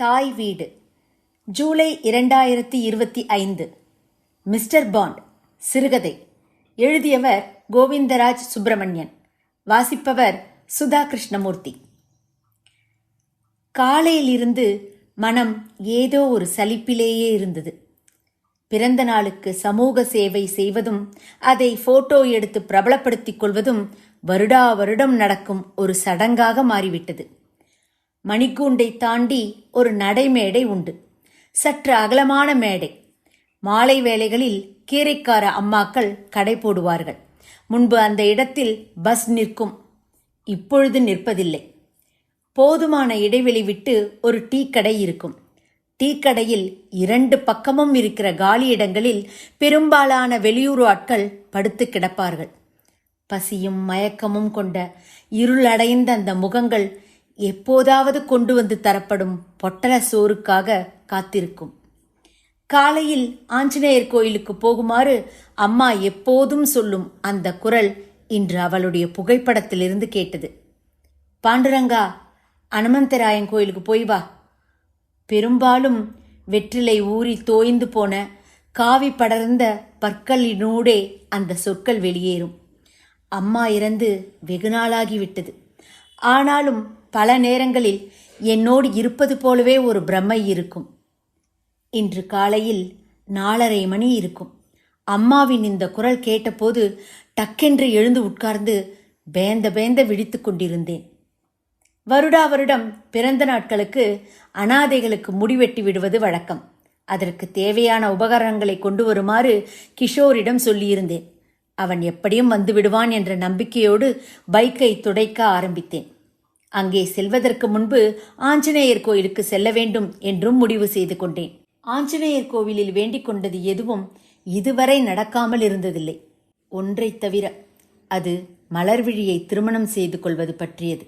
தாய் வீடு. ஜூலை இரண்டாயிரத்தி இருபத்தி ஐந்து. மிஸ்டர் பாண்ட் சிறுகதை. எழுதியவர் கோவிந்தராஜ் சுப்பிரமணியன். வாசிப்பவர் சுதா கிருஷ்ணமூர்த்தி. காலையிலிருந்து மனம் ஏதோ ஒரு சலிப்பிலேயே இருந்தது. பிறந்த நாளுக்கு சமூக சேவை செய்வதும் அதை போட்டோ எடுத்து பிரபலப்படுத்திக் கொள்வதும் வருடா வருடம் நடக்கும் ஒரு சடங்காக மாறிவிட்டது. மணிக்கூண்டை தாண்டி ஒரு நடைமேடை உண்டு. சற்று அகலமான மேடை. மாலை வேளைகளில் கீரைக்கார அம்மாக்கள் கடை போடுவார்கள். முன்பு அந்த இடத்தில் பஸ் நிற்கும். இப்பொழுது நிற்பதில்லை. போதுமான இடைவெளி விட்டு ஒரு டீ கடை இருக்கும். டீ கடையில் இரண்டு பக்கமும் இருக்கிற காலி இடங்களில் பெரும்பாலான வெளியூர் ஆட்கள் படுத்து கிடப்பார்கள். பசியும் மயக்கமும் கொண்ட இருளடைந்த அந்த முகங்கள் எப்போதாவது கொண்டு வந்து தரப்படும் பொட்டல சோறுக்காக காத்திருக்கும். காலையில் ஆஞ்சநேயர் கோயிலுக்கு போகுமாறு அம்மா எப்போதும் சொல்லும் அந்த குரல் இன்று அவளுடைய புகைப்படத்திலிருந்து கேட்டது. பாண்டுரங்கா அனுமந்தராயன் கோயிலுக்கு போய் வா. பெரும்பாலும் வெற்றிலை ஊறி தோய்ந்து போன காவி படர்ந்த பற்களினூடே அந்த சொற்கள் வெளியேறும். அம்மா இறந்து வெகுநாளாகிவிட்டது. ஆனாலும் பல நேரங்களில் என்னோடு இருப்பது போலவே ஒரு பிரம்மை இருக்கும். இன்று காலையில் நாலரை மணி இருக்கும். அம்மாவின் இந்த குரல் கேட்டபோது டக்கென்று எழுந்து உட்கார்ந்து பேந்த பேந்த விழித்து கொண்டிருந்தேன். வருடா வருடம் பிறந்த நாட்களுக்கு அனாதைகளுக்கு முடிவெட்டி விடுவது வழக்கம். அதற்கு தேவையான உபகரணங்களை கொண்டு வருமாறு கிஷோரிடம் சொல்லியிருந்தேன். அவன் எப்படியும் வந்து விடுவான் என்ற நம்பிக்கையோடு பைக்கை துடைக்க ஆரம்பித்தேன். அங்கே செல்வதற்கு முன்பு ஆஞ்சநேயர் கோயிலுக்கு செல்ல வேண்டும் என்றும் முடிவு செய்து கொண்டேன். ஆஞ்சநேயர் கோவிலில் வேண்டிக் கொண்டது எதுவும் இதுவரை நடக்காமல் இருந்ததில்லை. ஒன்றைத் தவிர அது மலர்விழியை திருமணம் செய்து கொள்வது பற்றியது.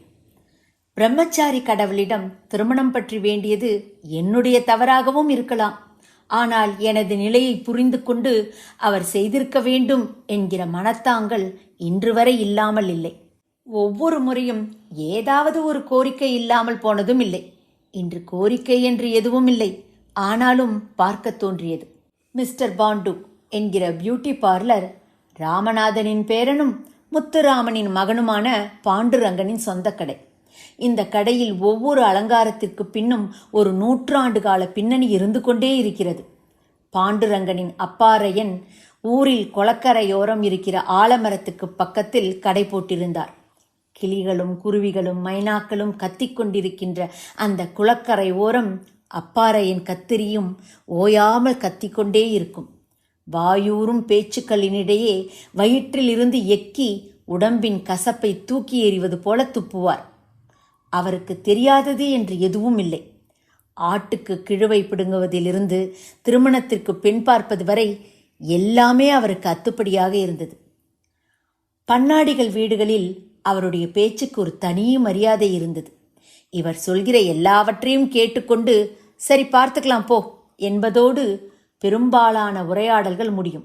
பிரம்மச்சாரி கடவுளிடம் திருமணம் பற்றி வேண்டியது என்னுடைய தவறாகவும் இருக்கலாம். ஆனால் எனது நிலையை புரிந்து கொண்டு அவர் செய்திருக்க வேண்டும் என்கிற மனத்தாங்கள் இன்று வரை இல்லாமல் இல்லை. ஒவ்வொரு முறையும் ஏதாவது ஒரு கோரிக்கை இல்லாமல் போனதும் இல்லை. இன்று கோரிக்கை என்று எதுவும் இல்லை. ஆனாலும் பார்க்க தோன்றியது. மிஸ்டர் பாண்டு என்கிற பியூட்டி பார்லர் ராமநாதனின் பேரனும் முத்துராமனின் மகனுமான பாண்டுரங்கனின் சொந்த கடை. இந்த கடையில் ஒவ்வொரு அலங்காரத்திற்கு பின்னும் ஒரு நூற்றாண்டு கால பின்னணி இருந்து கொண்டே இருக்கிறது. பாண்டுரங்கனின் அப்பாறையன் ஊரில் கொளக்கரையோரம் இருக்கிற ஆலமரத்துக்கு பக்கத்தில் கடை போட்டிருந்தார். கிளிகளும் குருவிகளும் மைனாக்களும் கத்திக் கொண்டிருக்கின்ற அந்த குளக்கரை ஓரம் அப்பாறையின் கத்திரியும் ஓயாமல் கத்திக்கொண்டே இருக்கும். வாயூரும் பேச்சுக்களினிடையே வயிற்றிலிருந்து எக்கி உடம்பின் கசப்பை தூக்கி எறிவது போல துப்புவார். அவருக்கு தெரியாதது என்று எதுவும் இல்லை. ஆட்டுக்கு கிழுவை பிடுங்குவதிலிருந்து திருமணத்திற்கு பெண் பார்ப்பது வரை எல்லாமே அவருக்கு அத்துப்படியாக இருந்தது. பன்னாடிகள் வீடுகளில் அவருடைய பேச்சுக்கு ஒரு தனி மரியாதை இருந்தது. இவர் சொல்கிற எல்லாவற்றையும் கேட்டுக்கொண்டு சரி பார்த்துக்கலாம் போ என்பதோடு பெரும்பாலான உரையாடல்கள் முடியும்.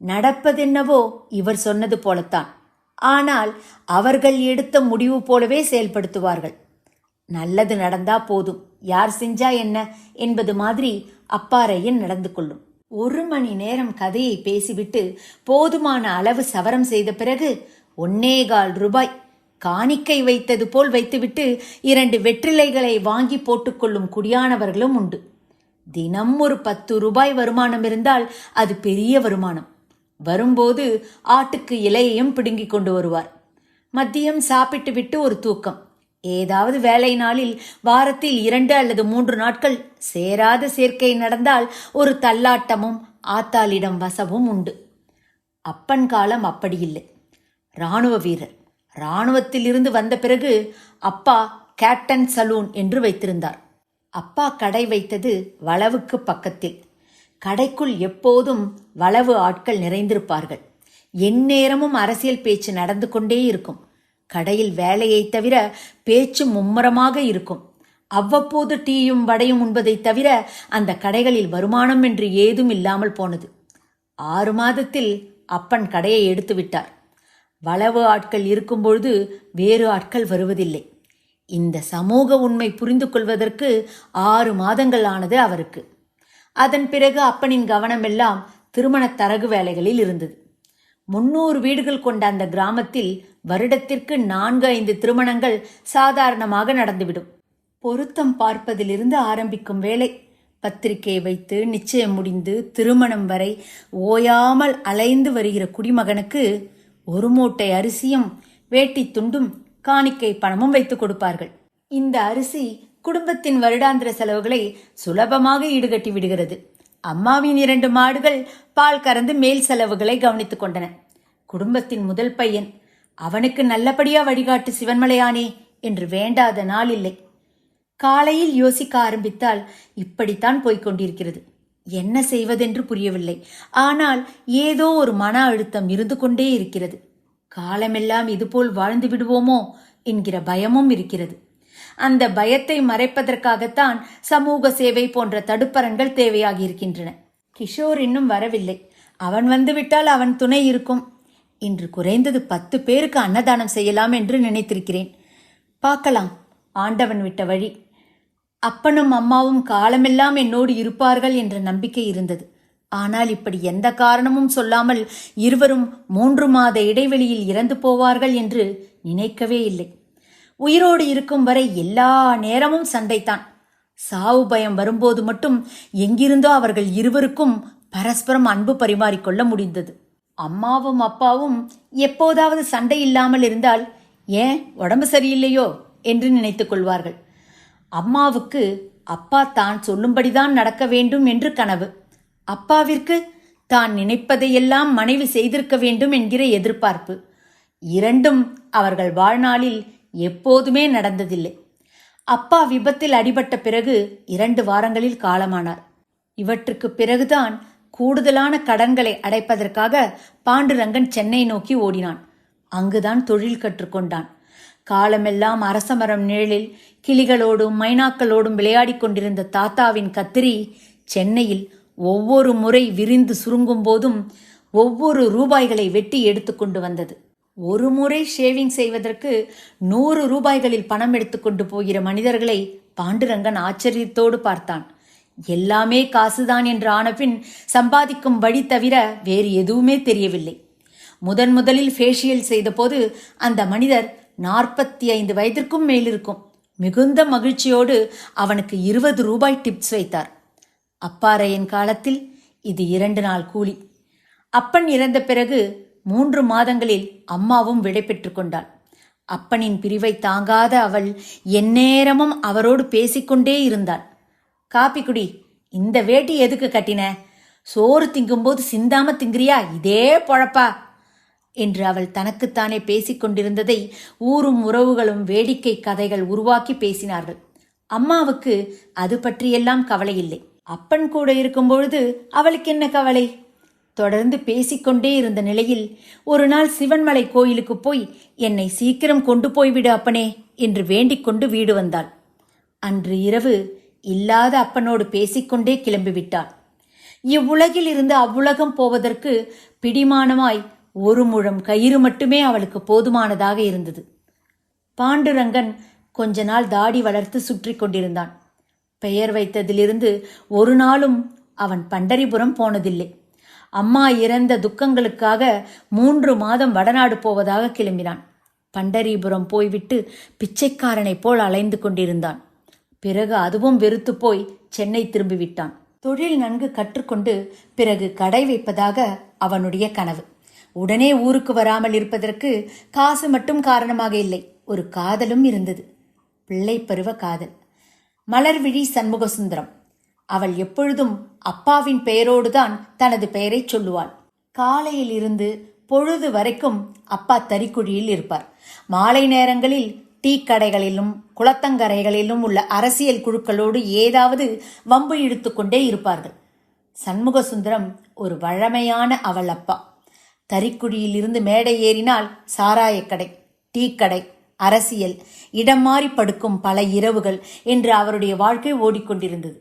நடப்பதென்னவோ இவர் சொன்னது போலத்தான். ஆனால் அவர்கள் எடுத்த முடிவு போலவே செயல்படுத்துவார்கள். நல்லது நடந்தா போதும். யார் செஞ்சா என்ன என்பது மாதிரி அப்பாறையன் நடந்து கொள்ளும். ஒரு மணி நேரம் கதையை பேசிவிட்டு போதுமான அளவு சவரம் செய்த பிறகு ஒன்னேகால் ரூபாய். காணிக்கை வைத்தது போல் வைத்துவிட்டு இரண்டு வெற்றிலைகளை வாங்கி போட்டுக்கொள்ளும் குடியானவர்களும் உண்டு. தினம் ஒரு பத்து ரூபாய் வருமானம் இருந்தால் அது பெரிய வருமானம். வரும்போது ஆட்டுக்கு இலையையும் பிடுங்கிக் கொண்டு வருவார். மதியம் சாப்பிட்டு விட்டு ஒரு தூக்கம். ஏதாவது வேலை நாளில் வாரத்தில் இரண்டு அல்லது மூன்று நாட்கள் சேராத சேர்க்கை நடந்தால் ஒரு தள்ளாட்டமும் ஆத்தாளிடம் வசவும் உண்டு. அப்பன் காலம் அப்படி இல்லை. இராணுவ வீரர். இராணுவத்தில் இருந்து வந்த பிறகு அப்பா கேப்டன் சலூன் என்று வைத்திருந்தார். அப்பா கடை வைத்தது வளவுக்கு பக்கத்தில். கடைக்குள் எப்போதும் வளவு ஆட்கள் நிறைந்திருப்பார்கள். எந்நேரமும் அரசியல் பேச்சு நடந்து கொண்டே இருக்கும். கடையில் வேலையை தவிர பேச்சு மும்முரமாக இருக்கும். அவ்வப்போது டீயும் வடையும் உண்பதைத் தவிர அந்த கடைகளில் வருமானம் என்று ஏதும் இல்லாமல் போனது. ஆறு மாதத்தில் அப்பன் கடையை எடுத்து விட்டார் வளவு ஆட்கள் இருக்கும்பொழுது வேறு ஆட்கள் வருவதில்லை. இந்த சமூக உண்மை புரிந்து கொள்வதற்கு ஆறு மாதங்கள் ஆனது அவருக்கு. அதன் பிறகு அப்பனின் கவனமெல்லாம் திருமண தரகு வேலைகளில் இருந்தது. முன்னூறு வீடுகள் கொண்ட அந்த கிராமத்தில் வருடத்திற்கு நான்கு ஐந்து திருமணங்கள் சாதாரணமாக நடந்துவிடும். பொருத்தம் பார்ப்பதிலிருந்து ஆரம்பிக்கும் வேலை. பத்திரிகை வைத்து நிச்சயம் முடிந்து திருமணம் வரை ஓயாமல் அலைந்து வருகிற குடிமகனுக்கு ஒரு மூட்டை அரிசியும் வேட்டி துண்டும் காணிக்கை பணமும் வைத்துக் கொடுப்பார்கள். இந்த அரிசி குடும்பத்தின் வருடாந்திர செலவுகளை சுலபமாக ஈடுகட்டி விடுகிறது. அம்மாவின் இரண்டு மாடுகள் பால் கறந்து மேல் செலவுகளை கவனித்துக் கொண்டன. குடும்பத்தின் முதல் பையன் அவனுக்கு நல்லபடியா வழிகாட்டு சிவன்மலையானே என்று வேண்டாத நாள் இல்லை. காலையில் யோசிக்க ஆரம்பித்தால் இப்படித்தான் போய்க் கொண்டிருக்கிறது. என்ன செய்வதென்று புரியவில்லை. ஆனால் ஏதோ ஒரு மன அழுத்தம் இருந்து கொண்டே இருக்கிறது. காலமெல்லாம் இதுபோல் வாழ்ந்து விடுவோமோ என்கிற பயமும் இருக்கிறது. அந்த பயத்தை மறைப்பதற்காகத்தான் சமூக சேவை போன்ற தடுப்பரங்கள் தேவையாகி இருக்கின்றன. கிஷோர் இன்னும் வரவில்லை. அவன் வந்துவிட்டால் அவன் துணை இருக்கும் இன்று குறைந்தது பத்து பேருக்கு அன்னதானம் செய்யலாம் என்று நினைத்திருக்கிறேன். பார்க்கலாம். ஆண்டவன் விட்ட வழி. அப்பனும் அம்மாவும் காலமெல்லாம் என்னோடு இருப்பார்கள் என்ற நம்பிக்கை இருந்தது. ஆனால் இப்படி எந்த காரணமும் சொல்லாமல் இருவரும் மூன்று மாத இடைவெளியில் இறந்து போவார்கள் என்று நினைக்கவே இல்லை. உயிரோடு இருக்கும் வரை எல்லா நேரமும் சண்டைத்தான். சாவு பயம் வரும்போது மட்டும் எங்கிருந்தோ அவர்கள் இருவருக்கும் பரஸ்பரம் அன்பு பரிமாறிக்கொள்ள முடிந்தது. அம்மாவும் அப்பாவும் எப்போதாவது சண்டை இல்லாமல் இருந்தால் ஏன் உடம்பு சரியில்லையோ? என்று நினைத்துக் கொள்வார்கள். அம்மாவுக்கு அப்பா தான் சொல்லும்படிதான் நடக்க வேண்டும் என்று கனவு. அப்பாவிற்கு தான் நினைப்பதையெல்லாம் மனைவி செய்திருக்க வேண்டும் என்கிற எதிர்பார்ப்பு. இரண்டும் அவர்கள் வாழ்நாளில் எப்போதுமே நடந்ததில்லை. அப்பா விபத்தில் அடிபட்ட பிறகு இரண்டு வாரங்களில் காலமானார். இவற்றுக்கு பிறகுதான் கூடுதலான கடன்களை அடைப்பதற்காக பாண்டுரங்கன் சென்னை நோக்கி ஓடினான். அங்குதான் தொழில் கற்றுக்கொண்டான். காலமெல்லாம் அரசமரம் நிழலில் கிளிகளோடும் மைனாக்களோடும் விளையாடிக் கொண்டிருந்த தாத்தாவின் கத்திரி சென்னையில் ஒவ்வொரு முறை விரிந்து சுருங்கும் போதும் ஒவ்வொரு ரூபாய்களை வெட்டி எடுத்துக்கொண்டு வந்தது. ஒரு முறை ஷேவிங் செய்வதற்கு நூறு ரூபாய்களில் பணம் எடுத்துக்கொண்டு போகிற மனிதர்களை பாண்டுரங்கன் ஆச்சரியத்தோடு பார்த்தான். எல்லாமே காசுதான் என்று ஆனபின் சம்பாதிக்கும் வழி தவிர வேறு எதுவுமே தெரியவில்லை. முதன் முதலில் ஃபேஷியல் செய்தபோது அந்த மனிதர் நாற்பத்தி ஐந்து வயதிற்கும் மேலிருக்கும். மிகுந்த மகிழ்ச்சியோடு அவனுக்கு இருபது ரூபாய் டிப்ஸ் வைத்தார். அப்பாறையின் காலத்தில் இது இரண்டு நாள் கூலி. அப்பன் இறந்த பிறகு மூன்று மாதங்களில் அம்மாவும் விடை பெற்று கொண்டாள். அப்பனின் பிரிவை தாங்காத அவள் எந்நேரமும் அவரோடு பேசிக்கொண்டே இருந்தாள். காப்பி குடி இந்த வேட்டி எதுக்கு கட்டின? சோறு திங்கும்போது சிந்தாம திங்கிறியா? இதே பொழப்பா. என்று அவள் தனக்குத்தானே பேசிக் கொண்டிருந்ததை ஊரும் உறவுகளும் வேடிக்கை கதைகள் உருவாக்கி பேசினார்கள். அம்மாவுக்கு அது பற்றியெல்லாம் கவலை இல்லை. அப்பன் கூட இருக்கும் பொழுது அவளுக்கு என்ன கவலை? தொடர்ந்து பேசிக்கொண்டே இருந்த நிலையில் ஒரு நாள் சிவன்மலை கோயிலுக்கு போய் என்னை சீக்கிரம் கொண்டு போய்விடு அப்பனே என்று வேண்டிக் கொண்டு வீடு வந்தாள். அன்று இரவு இல்லாத அப்பனோடு பேசிக்கொண்டே கிளம்பிவிட்டாள். இவ்வுலகில் இருந்து அவ்வுலகம் போவதற்கு பிடிமானமாய் ஒரு முழம் கயிறு மட்டுமே அவளுக்கு போதுமானதாக இருந்தது. பாண்டுரங்கன் கொஞ்ச நாள் தாடி வளர்த்து சுற்றி கொண்டிருந்தான். பெயர் வைத்ததிலிருந்து ஒரு நாளும் அவன் பண்டரிபுரம் போனதில்லை. அம்மா இறந்த துக்கங்களுக்காக மூன்று மாதம் வடநாடு போவதாக கிளம்பினான். பண்டரிபுரம் போய்விட்டு பிச்சைக்காரனைப் போல் அலைந்து கொண்டிருந்தான். பிறகு அதுவும் வெறுத்து போய் சென்னை திரும்பிவிட்டான். தொழில் நன்கு கற்றுக்கொண்டு பிறகு கடை வைப்பதாக அவனுடைய கனவு. உடனே ஊருக்கு வராமல் இருப்பதற்கு காசு மட்டும் காரணமாக இல்லை. ஒரு காதலும் இருந்தது. பிள்ளை பருவ காதல். மலர்விழி சண்முகசுந்தரம். அவள் எப்பொழுதும் அப்பாவின் பெயரோடுதான் தனது பெயரை சொல்லுவாள். காலையில் இருந்து பொழுது வரைக்கும் அப்பா தறிக்குழியில் இருப்பார். மாலை நேரங்களில் டீ கடைகளிலும் குளத்தங்கரைகளிலும் உள்ள அரசியல் குழுக்களோடு ஏதாவது வம்பு இழுத்துக்கொண்டே இருப்பார்கள். சண்முகசுந்தரம் ஒரு வழமையான அவள் அப்பா. தறிக்குழியில் இருந்து மேடை ஏறினால் சாராயக்கடை டீக்கடை அரசியல் இடம் மாறி படுக்கும் பல இரவுகள் என்று அவருடைய வாழ்க்கை ஓடிக்கொண்டிருந்தது.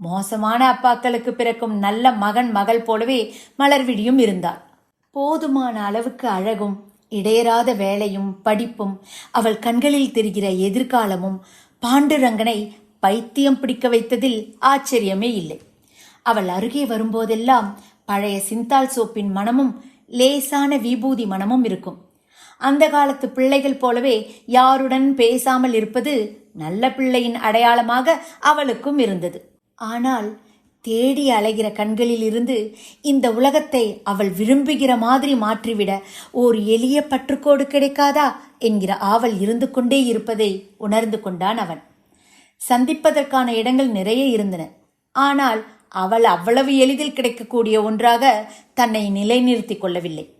மோசமான அப்பாக்களுக்கு பிறக்கும் நல்ல மகன் மகள் போலவே மலர்விழியும் இருந்தாள் போதுமான அளவுக்கு அழகும் இடையராத வேலையும் படிப்பும் அவள் கண்களில் தெரிகிற எதிர்காலமும் பாண்டுரங்கனை பைத்தியம் பிடிக்க வைத்ததில் ஆச்சரியமே இல்லை. அவள் அருகே வரும்போதெல்லாம் பழைய சிந்தால் சோப்பின் மனமும் லேசான விபூதி மனமும் இருக்கும். அந்த காலத்து பிள்ளைகள் போலவே யாருடன் பேசாமல் இருப்பது நல்ல பிள்ளையின் அடையாளமாக அவளுக்கும் இருந்தது. ஆனால் தேடி அலைகிற கண்களில் இருந்து இந்த உலகத்தை அவள் விரும்புகிற மாதிரி மாற்றிவிட ஓர் எளிய பற்றுக்கோடு கிடைக்காதா என்கிற ஆவல் இருந்து கொண்டே இருப்பதை உணர்ந்து கொண்டான் அவன். சந்திப்பதற்கான இடங்கள் நிறைய இருந்தன. ஆனால் அவள் அவ்வளவு எளிதில் கிடைக்கக்கூடிய ஒன்றாக தன்னை நிலைநிறுத்திக் கொள்ளவில்லை.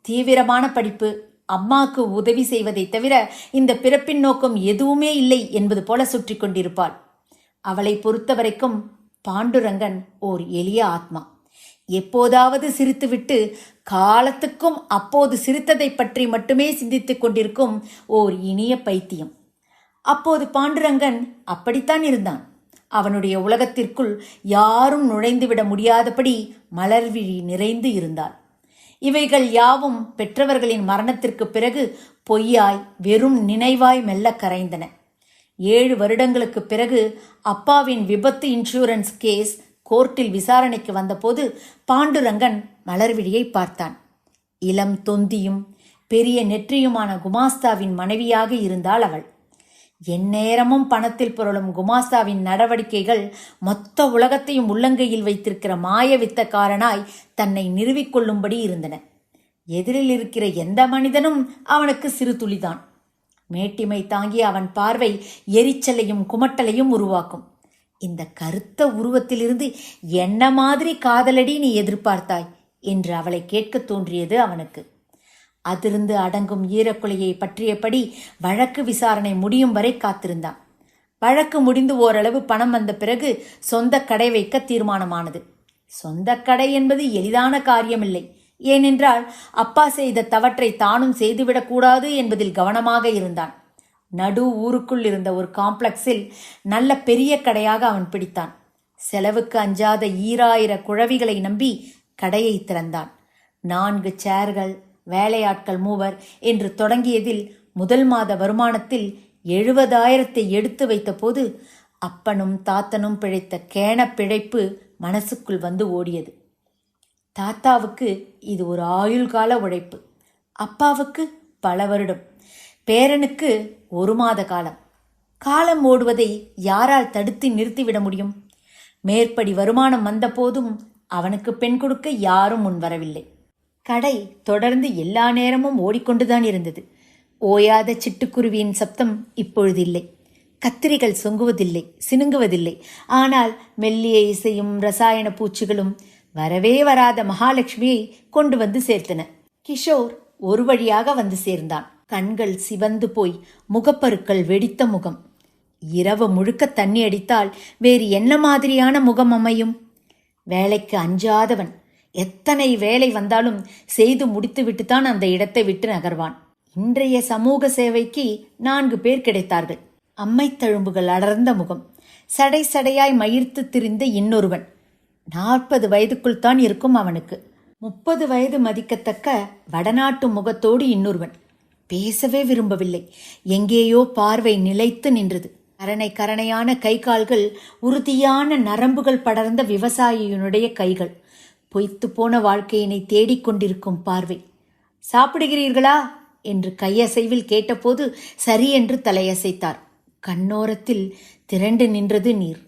தீவிரமான படிப்பு அம்மாக்கு உதவி செய்வதை தவிர இந்த பிறப்பின் நோக்கம் எதுவுமே இல்லை என்பது போல சுற்றி கொண்டிருப்பாள். அவளை பொறுத்தவரைக்கும் பாண்டுரங்கன் ஓர் எளிய ஆத்மா. எப்போதாவது சிரித்துவிட்டு காலத்துக்கும் அப்போது சிரித்ததை பற்றி மட்டுமே சிந்தித்துக் கொண்டிருக்கும் ஓர் இனிய பைத்தியம். அப்போது பாண்டுரங்கன் அப்படித்தான் இருந்தான். அவனுடைய உலகத்திற்குள் யாரும் நுழைந்துவிட முடியாதபடி மலர்விழி நிறைந்து இருந்தாள் இவைகள் யாவும் பெற்றவர்களின் மரணத்திற்கு பிறகு பொய்யாய் வெறும் நினைவாய் மெல்ல கரைந்தன. ஏழு வருடங்களுக்கு பிறகு அப்பாவின் விபத்து இன்சூரன்ஸ் கேஸ் கோர்ட்டில் விசாரணைக்கு வந்தபோது பாண்டுரங்கன் மலர்விழியை பார்த்தான். இளம் தொந்தியும் பெரிய நெற்றியுமான குமாஸ்தாவின் மனைவியாக இருந்தாள் அவள். எந்நேரமும் பணத்தில் புரளும் குமாஸ்தாவின் நடவடிக்கைகள் மொத்த உலகத்தையும் உள்ளங்கையில் வைத்திருக்கிற மாய வித்தக்காரனாய் தன்னை நிறுவிக்கொள்ளும்படி இருந்தன. எதிரில் இருக்கிற எந்த மனிதனும் அவனுக்கு சிறு துளிதான். மேட்டிமை தாங்கிய அவன் பார்வை எரிச்சலையும் குமட்டலையும் உருவாக்கும். இந்த கருத்த உருவத்திலிருந்து என்ன மாதிரி காதலடி நீ எதிர்பார்த்தாய்? என்று அவளை கேட்கத் தோன்றியது அவனுக்கு. அதிர்ந்து அடங்கும் ஈரக்குலையை பற்றியபடி வழக்கு விசாரணை முடியும் வரை காத்திருந்தான். வழக்கு முடிந்து ஓரளவு பணம் வந்த பிறகு சொந்த கடை வைக்க தீர்மானமானது. சொந்த கடை என்பது எளிதான காரியமில்லை. ஏனென்றால் அப்பா செய்த தவற்றை தானும் செய்துவிடக்கூடாது என்பதில் கவனமாக இருந்தான். நடு ஊருக்குள் இருந்த ஒரு காம்ப்ளெக்ஸில் நல்ல பெரிய கடையாக அவன் பிடித்தான். செலவுக்கு அஞ்சாத ஈராயிர குழவிகளை நம்பி கடையை திறந்தான். நான்கு சேர்கள் வேலையாட்கள் மூவர் என்று தொடங்கியதில் முதல் மாத வருமானத்தில் எழுபதாயிரத்தை எடுத்து வைத்தபோது அப்பனும் தாத்தனும் பிழைத்த கேன பிழைப்பு மனசுக்குள் வந்து ஓடியது. தாத்தாவுக்கு இது ஒரு ஆயுள்கால உழைப்பு. அப்பாவுக்கு பல வருடம். பேரனுக்கு ஒரு மாத காலம். காலம் ஓடுவதை யாரால் தடுத்து நிறுத்திவிட முடியும்? மேற்படி வருமானம் வந்தபோதும் அவனுக்கு பெண் கொடுக்க யாரும் முன்வரவில்லை கடை தொடர்ந்து எல்லா நேரமும் ஓடிக்கொண்டுதான் இருந்தது. ஓயாத சிட்டுக்குருவியின் சப்தம் இப்பொழுது இல்லை கத்திரிகள் சொங்குவதில்லை சினுங்குவதில்லை. ஆனால் மெல்லிய இசையும் ரசாயன பூச்சிகளும் வரவே வராத மகாலட்சுமியை கொண்டு வந்து சேர்த்தன. கிஷோர் ஒரு வழியாக வந்து சேர்ந்தான். கண்கள் சிவந்து போய் முகப்பருக்கள் வெடித்த முகம். இரவு முழுக்க தண்ணி அடித்தால் வேறு என்ன மாதிரியான முகம் அமையும்? வேலைக்கு அஞ்சாதவன் எத்தனை வேலை வந்தாலும் செய்து முடித்துவிட்டுத்தான் அந்த இடத்தை விட்டு நகர்வான். இன்றைய சமூக சேவைக்கு நான்கு பேர் கிடைத்தார்கள். அம்மை தழும்புகள் அடர்ந்த முகம். சடை சடையாய் மயிர்த்து திரிந்த இன்னொருவன். நாற்பது வயதுக்குள் தான் இருக்கும் அவனுக்கு. முப்பது வயது மதிக்கத்தக்க வடநாட்டு முகத்தோடு இன்னொருவன். பேசவே விரும்பவில்லை. எங்கேயோ பார்வை நிலைத்து நின்றது. கரணை கரணையான கை கால்கள் உறுதியான நரம்புகள் படர்ந்த விவசாயியினுடைய கைகள். பொய்த்து போன வாழ்க்கையினை தேடிக்கொண்டிருக்கும் பார்வை. சாப்பிடுகிறீர்களா? என்று கையசைவில் கேட்டபோது சரி என்று தலையசைத்தார். கண்ணோரத்தில் திரண்டு நின்றது நீர்.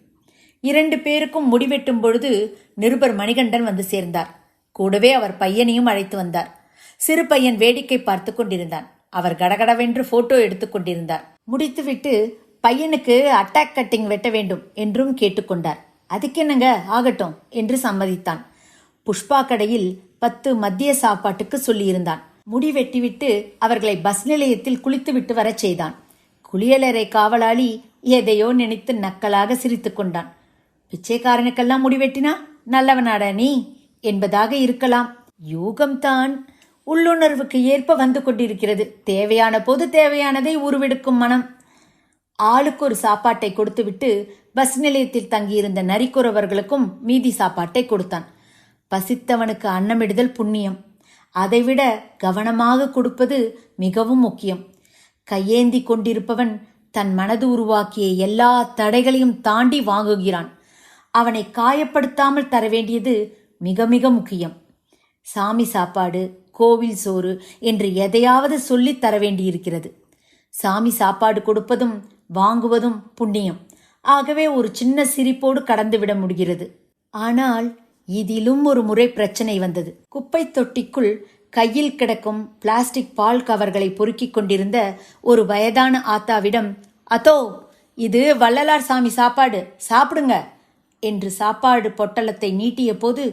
இரண்டு பேருக்கும் முடிவெட்டும் பொழுது நிருபர் மணிகண்டன் வந்து சேர்ந்தார். கூடவே அவர் பையனையும் அழைத்து வந்தார். சிறு பையன் வேடிக்கை பார்த்து கொண்டிருந்தான். அவர் கடகடவென்று போட்டோ எடுத்துக்கொண்டிருந்தார் முடித்துவிட்டு பையனுக்கு அட்டாக் கட்டிங் வெட்ட வேண்டும் என்றும் கேட்டுக்கொண்டார் அதுக்கென்னங்க? ஆகட்டும் என்று சம்மதித்தான். புஷ்பா கடையில் பத்து மத்திய சாப்பாட்டுக்கு சொல்லியிருந்தான். முடி வெட்டிவிட்டு அவர்களை பஸ் நிலையத்தில் குளித்துவிட்டு வரச் செய்தான். குளியலறை காவலாளி எதையோ நினைத்து நக்கலாக சிரித்துக் கொண்டான். பிச்சைக்காரனுக்கெல்லாம் முடி வெட்டினா நல்லவனாடா நீ? என்பதாக இருக்கலாம். யூகம்தான் உள்ளுணர்வுக்கு ஏற்ப வந்து கொண்டிருக்கிறது. தேவையான போது தேவையானதை உருவெடுக்கும் மனம். ஆளுக்கு ஒரு சாப்பாட்டை கொடுத்துவிட்டு பஸ் நிலையத்தில் தங்கியிருந்த நரிக்குறவர்களுக்கும் மீதி சாப்பாட்டை கொடுத்தான். பசித்தவனுக்கு அன்னமிடுதல் புண்ணியம். அதைவிட கவனமாக கொடுப்பது மிகவும் முக்கியம். கையேந்தி கொண்டிருப்பவன் தன் மனது உருவாக்கிய எல்லா தடைகளையும் தாண்டி வாங்குகிறான். அவனை காயப்படுத்தாமல் தர வேண்டியது மிக மிக முக்கியம். சாமி சாப்பாடு கோவில் சோறு என்று எதையாவது சொல்லித் தர வேண்டியிருக்கிறது. சாமி சாப்பாடு கொடுப்பதும் வாங்குவதும் புண்ணியம். ஆகவே ஒரு சின்ன சிரிப்போடு கடந்துவிட முடிகிறது. ஆனால் இதிலும் ஒரு முறை பிரச்சனை வந்தது. குப்பை தொட்டிக்குள் கையில் கிடக்கும் பிளாஸ்டிக் பால் கவர்களை பொறுக்கிக் கொண்டிருந்த ஒரு வயதான ஆத்தாவிடம் அதோ இது வள்ளலார் சாமி சாப்பாடு சாப்பிடுங்க என்று சாப்பாடு பொட்டலத்தை நீட்டிய போது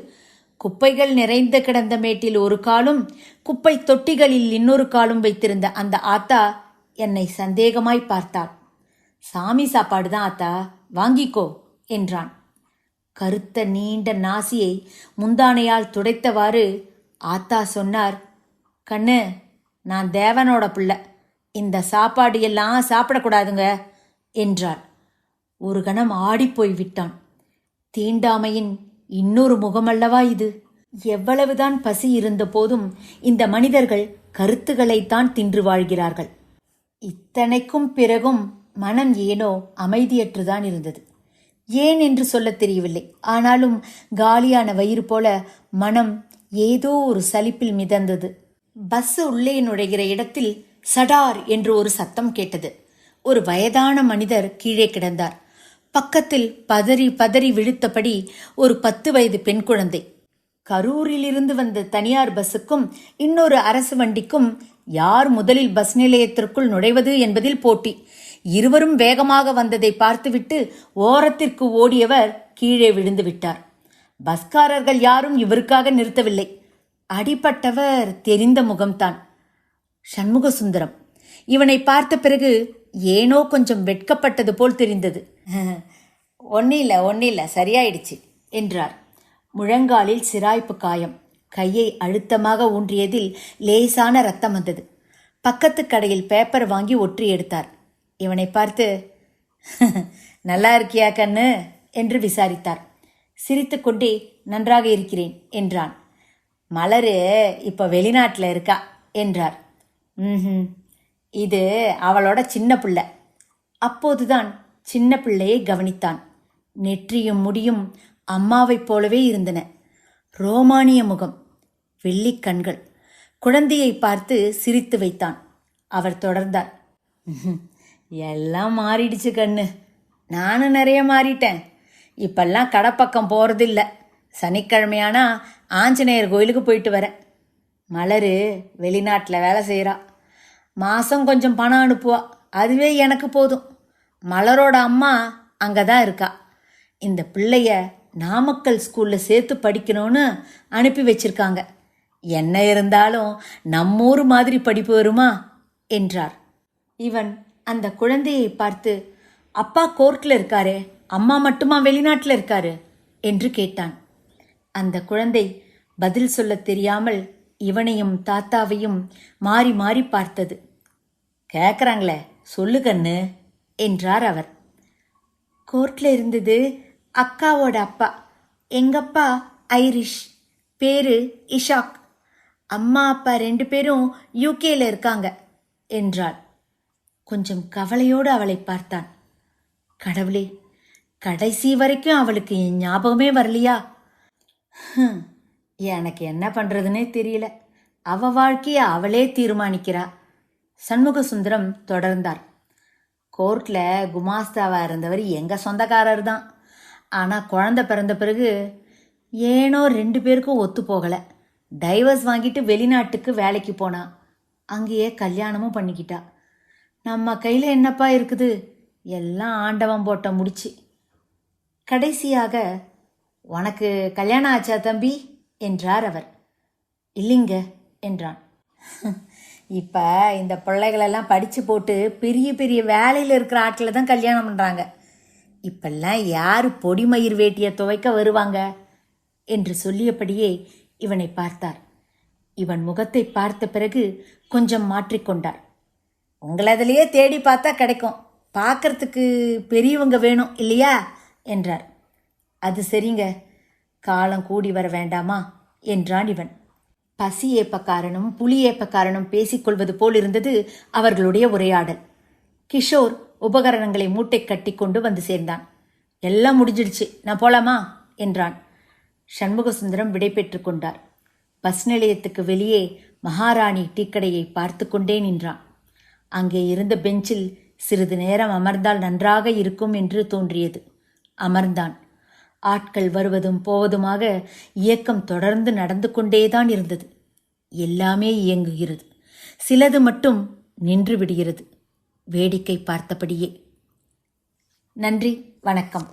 குப்பைகள் நிறைந்து கிடந்த மேட்டில் ஒரு காலும் குப்பை தொட்டிகளில் இன்னொரு காலும் வைத்திருந்த அந்த ஆத்தா என்னை சந்தேகமாய் பார்த்தாள். சாமி சாப்பாடு தான் ஆத்தா வாங்கிக்கோ என்றான். கருத்த நீண்ட நாசியை முந்தானையால் துடைத்தவாறு ஆத்தா சொன்னார் கண்ணு நான் தேவனோட பிள்ளை. இந்த சாப்பாடு எல்லாம் சாப்பிடக்கூடாதுங்க என்றார் ஒரு கணம் ஆடிப்போய் விட்டான் தீண்டாமையின் இன்னொரு முகமல்லவா இது. எவ்வளவுதான் பசி இருந்த போதும் இந்த மனிதர்கள் கருத்துக்களைத்தான் தின்று வாழ்கிறார்கள். இத்தனைக்கும் பிறகும் மனம் ஏனோ அமைதியற்றுதான் இருந்தது. ஏன் என்று சொல்லத் தெரியவில்லை. ஆனாலும் காலியான வயிறு போல மனம் ஏதோ ஒரு சலிப்பில் மிதந்தது. பஸ் உள்ளே நுழைகிற இடத்தில் சடார் என்று ஒரு சத்தம் கேட்டது. ஒரு வயதான மனிதர் கீழே கிடந்தார். பக்கத்தில் பதறி பதறி விழுத்தபடி ஒரு பத்து வயது பெண் குழந்தை. கரூரிலிருந்து வந்த தனியார் பஸ்ஸுக்கும் இன்னொரு அரசு வண்டிக்கும் யார் முதலில் பஸ் நிலையத்திற்குள் நுழைவது என்பதில் போட்டி. இருவரும் வேகமாக வந்ததை பார்த்துவிட்டு ஓரத்திற்கு ஓடியவர் கீழே விழுந்து விட்டார். பஸ்காரர்கள் யாரும் இவருக்காக நிறுத்தவில்லை. அடிபட்டவர் தெரிந்த முகம்தான். சண்முக சுந்தரம் இவனை பார்த்த பிறகு ஏனோ கொஞ்சம் வெட்கப்பட்டது போல் தெரிந்தது. ஒன்னும் இல்லை ஒன்னும் இல்லை சரியாயிடுச்சு என்றார். முழங்காலில் சிராய்ப்பு காயம். கையை அழுத்தமாக ஊன்றியதில் லேசான ரத்தம் வந்தது. பக்கத்து கடையில் பேப்பர் வாங்கி ஒற்றி எடுத்தார். இவனை பார்த்து நல்லா இருக்கியா கண்ணு? என்று விசாரித்தார். சிரித்துக்கொண்டே நன்றாக இருக்கிறேன் என்றான். மலரு இப்போ வெளிநாட்டில் இருக்கா? என்றார். ம் இது அவளோட சின்ன பிள்ளை. அப்போதுதான் சின்ன பிள்ளையை கவனித்தான். நெற்றியும் முடியும் அம்மாவைப் போலவே இருந்தன. ரோமானிய முகம் வெள்ளி கண்கள். குழந்தையை பார்த்து சிரித்து வைத்தான். அவர் தொடர்ந்தார். "ம்ஹும். எல்லாம் மாறிடுச்சு கண்ணு. நானும் நிறைய மாறிட்டேன். இப்பெல்லாம் கடைப்பக்கம் போகிறதில்ல சனிக்கிழமையானா ஆஞ்சநேயர் கோயிலுக்கு போயிட்டு வரேன். மலர் வெளிநாட்டில் வேலை செய்கிறா மாதம் கொஞ்சம் பணம் அனுப்புவா. அதுவே எனக்கு போதும். மலரோட அம்மா அங்கே தான் இருக்கா. இந்த பிள்ளைய நாமக்கல் ஸ்கூலில் சேர்த்து படிக்கணும்னு அனுப்பி வச்சிருக்காங்க. என்ன இருந்தாலும் நம்மூர் மாதிரி படிப்பு வருமா? என்றார். இவன் அந்த குழந்தையை பார்த்து அப்பா கோர்ட்ல இருக்காரே அம்மா மட்டுமா வெளிநாட்டில் இருக்காரு? என்று கேட்டான். அந்த குழந்தை பதில் சொல்ல தெரியாமல் இவனையும் தாத்தாவையும் மாறி மாறி பார்த்தது. கேட்குறாங்களே சொல்லு கண்ணு என்றார் அவர். கோர்ட்டில் இருந்தது அக்காவோட அப்பா. எங்கப்பா ஐரிஷ் பேரு இஷாக். அம்மா அப்பா ரெண்டு பேரும் யூகேல இருக்காங்க என்றாள். கொஞ்சம் கவலையோடு அவளை பார்த்தான். கடவுளே கடைசி வரைக்கும் அவளுக்கு என் ஞாபகமே வரலையா? எனக்கு என்ன பண்ணுறதுன்னே தெரியல. அவ வாழ்க்கையை அவளே தீர்மானிக்கிறா. சண்முக சுந்தரம் தொடர்ந்தார். கோர்ட்டில் குமாஸ்தாவாக இருந்தவர் எங்கள் சொந்தக்காரர் தான். ஆனால் குழந்த பிறந்த பிறகு ஏனோ ரெண்டு பேருக்கும் ஒத்து போகலை. டைவர்ஸ் வாங்கிட்டு வெளிநாட்டுக்கு வேலைக்கு போனா. அங்கேயே கல்யாணமும் பண்ணிக்கிட்டா. நம்ம கையில் என்னப்பா இருக்குது? எல்லாம் ஆண்டவன் போட்ட முடிச்சு. கடைசியாக உனக்கு கல்யாணம் ஆச்சா தம்பி? என்றார் அவர். இல்லைங்க என்றான். இப்போ இந்த பிள்ளைகளெல்லாம் படித்து போட்டு பெரிய பெரிய வேலையில் இருக்கிற ஆட்களை தான் கல்யாணம் பண்ணுறாங்க இப்பெல்லாம் யார் பொடிமயிர் வேட்டியை துவைக்க வருவாங்க? என்று சொல்லியபடியே இவனை பார்த்தார். இவன் முகத்தை பார்த்த பிறகு கொஞ்சம் மாற்றிக்கொண்டார். உங்களை அதிலேயே தேடி பார்த்தா கிடைக்கும். பார்க்கறதுக்கு பெரியவங்க வேணும் இல்லையா? என்றார். அது சரிங்க. காலம் கூடி வர வேண்டாமா? என்றான் இவன். பசி ஏப்பக்காரனும் புலி ஏப்பக்காரனும் பேசிக்கொள்வது போல் இருந்தது அவர்களுடைய உரையாடல். கிஷோர் உபகரணங்களை மூட்டை கட்டி கொண்டு வந்து சேர்ந்தான். எல்லாம் முடிஞ்சிடுச்சு. நான் போலாமா? என்றான். சண்முகசுந்தரம் விடை பெற்றுக் கொண்டார். பஸ் நிலையத்துக்கு வெளியே மகாராணி டீக்கடையை பார்த்து கொண்டே நின்றான். அங்கே இருந்த பெஞ்சில் சிறிது நேரம் அமர்ந்தால் நன்றாக இருக்கும் என்று தோன்றியது. அமர்ந்தான். ஆட்கள் வருவதும் போவதுமாக இயக்கம் தொடர்ந்து நடந்து கொண்டேதான் இருந்தது. எல்லாமே இயங்குகிறது. சிலது மட்டும் நின்று விடுகிறது. வேடிக்கை பார்த்தபடியே. நன்றி. வணக்கம்.